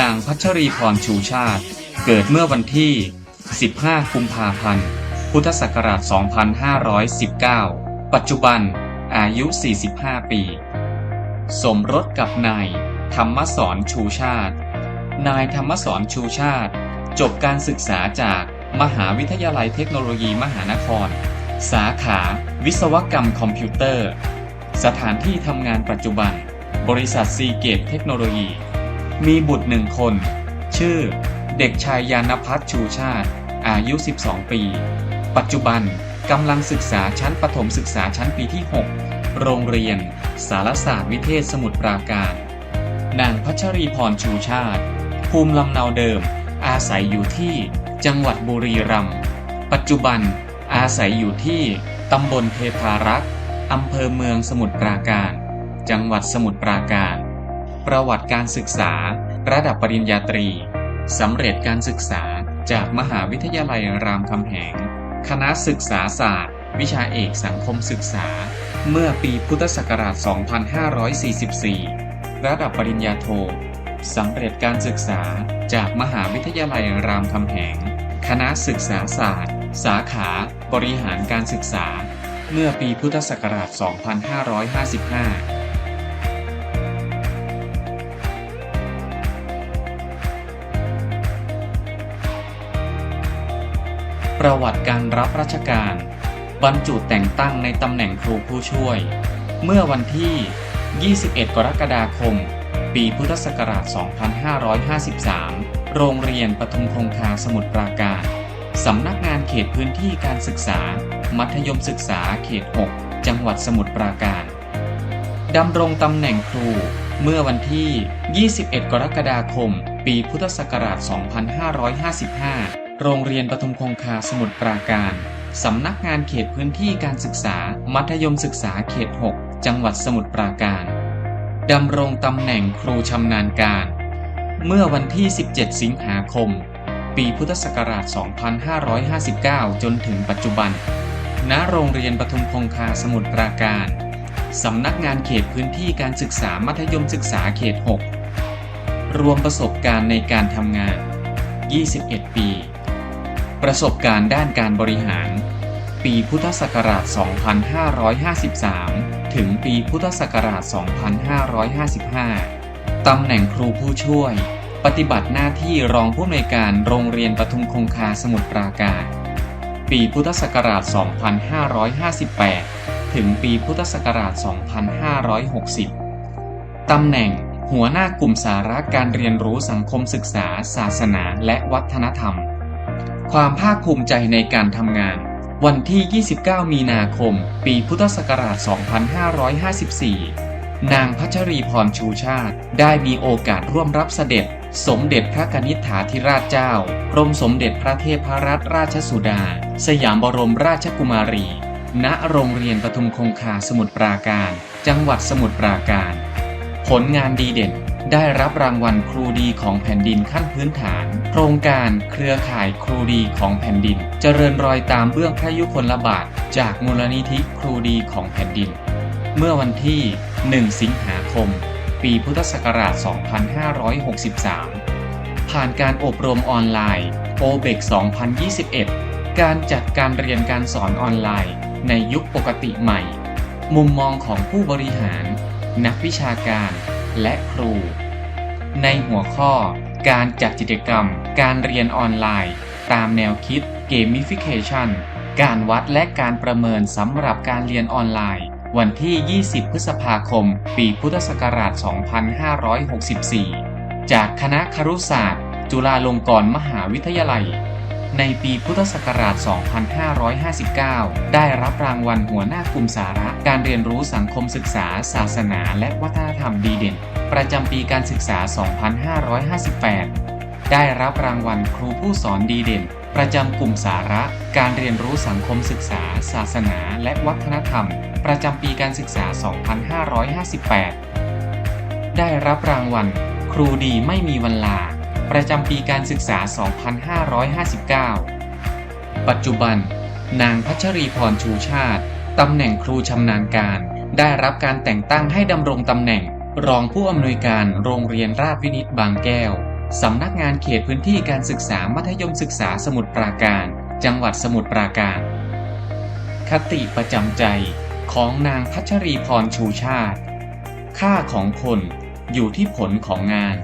นางพัชรีพรชูชาติ เกิดเมื่อวันที่ 15 กุมภาพันธ์ พุทธศักราช 2519 ปัจจุบันอายุ 45 ปี สมรสกับนายธรรมสอนชูชาติ นายธรรมสอนชูชาติ จบการศึกษาจากมหาวิทยาลัยเทคโนโลยีมหานคร สาขา วิศวกรรมคอมพิวเตอร์ สถานที่ทำงานปัจจุบัน บริษัทซีเกตเทคโนโลยี มีบุตรหนึ่งคน ชื่อ เด็กชายยานพัฒชูชาติ อายุ 12 ปี ปัจจุบันกำลังศึกษาชั้นประถมศึกษาชั้นปีที่ 6 โรงเรียน สารศาสตร์วิเทศสมุทรปราการ นางพัชรีพรชูชาติ ภูมิลำเนาเดิม อาศัยอยู่ที่จังหวัดบุรีรัมย์ปัจจุบันอาศัยอยู่ที่ตำบลเทพารักษ์อำเภอเมืองสมุทรปราการ จังหวัดสมุทรปราการ ประวัติการศึกษา ระดับปริญญาตรีสำเร็จการศึกษาจากมหาวิทยาลัยรามคำแหง คณะศึกษาศาสตร์ วิชาเอกสังคมศึกษา เมื่อปีพุทธศักราช 2544 ระดับปริญญาโทสำเร็จการศึกษาจากมหาวิทยาลัยรามคำแหง คณะศึกษาศาสตร์ สาขา บริหารการศึกษา เมื่อปีพุทธศักราช 2555 ประวัติการรับราชการ บรรจุแต่งตั้งในตำแหน่งครูผู้ช่วย เมื่อวันที่ 21 กรกฎาคม ปีพุทธศักราช 2553 โรงเรียนปทุมคงคาสมุทรปราการ สำนักงานเขตพื้นที่การศึกษา มัธยมศึกษาเขต 6 จังหวัดสมุทรปราการ ดำรงตำแหน่งครู เมื่อวันที่ 21 กรกฎาคม ปีพุทธศักราช 2555 โรงเรียนปทุมคงคาสมุทรปราการ สำนักงานเขตพื้นที่การศึกษา มัธยมศึกษาเขต 6 จังหวัดสมุทรปราการ ดำรงตำแหน่งครูชำนาญการ เมื่อวันที่ 17 สิงหาคม ปีพุทธศักราช 2559 จนถึงปัจจุบัน ณ โรงเรียนปทุมคงคาสมุทรปราการ สำนักงานเขตพื้นที่การศึกษามัธยมศึกษาเขต 6 รวมประสบการณ์ในการทำงาน 21 ปี ประสบการณ์ด้านการบริหาร ปีพุทธศักราช 2553 ถึงปีพุทธศักราช 2555 ตำแหน่งครูผู้ช่วย ปฏิบัติหน้าที่รองผู้อำนวยการโรงเรียนปทุมคงคาสมุทรปราการ ปีพุทธศักราช 2558 ถึงปีพุทธศักราช 2560 ตำแหน่งหัวหน้ากลุ่มสาระการเรียนรู้สังคมศึกษา ศาสนา และวัฒนธรรม ความภาคภูมิใจในการทำงาน วันที่ 29 มีนาคม ปีพุทธศักราช 2554 นางพัชรีพรชูชาติ ได้มีโอกาสร่วมรับเสด็จ สมเด็จพระกนิษฐาธิราชเจ้ากรมสมเด็จพระเทพรัตนราชสุดา สยามบรมราชกุมารี ณ โรงเรียนปทุมคงคาสมุทรปราการ จังหวัดสมุทรปราการ ผลงานดีเด่น ได้รับรางวัลครูดีของแผ่นดินขั้นพื้นฐาน โครงการเครือข่ายครูดีของแผ่นดิน เจริญรอยตามเบื้องพระยุคลบาท จากมูลนิธิครูดีของแผ่นดิน เมื่อวันที่ 1 สิงหาคม ปีพุทธศักราช 2563 ผ่านการอบรมออนไลน์ o b e c 2021 การจัดการเรียนการสอนออนไลน์ ในยุคปกติใหม่ มุมมองของผู้บริหาร นักวิชาการ และครู ในหัวข้อ การจัดกิจกรรม การเรียนออนไลน์ ตามแนวคิด Gamification การวัดและการประเมินสำหรับการเรียนออนไลน์ วันที่ 20 พฤษภาคม ปีพุทธศักราช 2564 จากคณะครุศาสตร์ จุฬาลงกรณ์มหาวิทยาลัย ในปีพุทธศักราช 2559 ได้รับรางวัลหัวหน้ากลุ่มสาระการเรียนรู้สังคมศึกษา ศาสนา และวัฒนธรรมดีเด่น ประจำปีการศึกษา 2558 ได้รับรางวัลครูผู้สอนดีเด่น ประจำกลุ่มสาระการเรียนรู้สังคมศึกษา ศาสนา และวัฒนธรรม ประจำปีการศึกษา 2558 ได้รับรางวัล ครูดีไม่มีวันลา ประจำปีการศึกษา 2559 ปัจจุบัน นางพัชรีพรชูชาติ ตำแหน่งครูชำนาญการ ได้รับการแต่งตั้งให้ดำรงตำแหน่ง รองผู้อำนวยการโรงเรียนราชวินิตบางแก้ว สำนักงานเขตพื้นที่การศึกษามัธยมศึกษาสมุทรปราการ จังหวัดสมุทรปราการ คติประจำใจของนางพัชรีพรชูชาติ ค่าของคนอยู่ที่ผลของงาน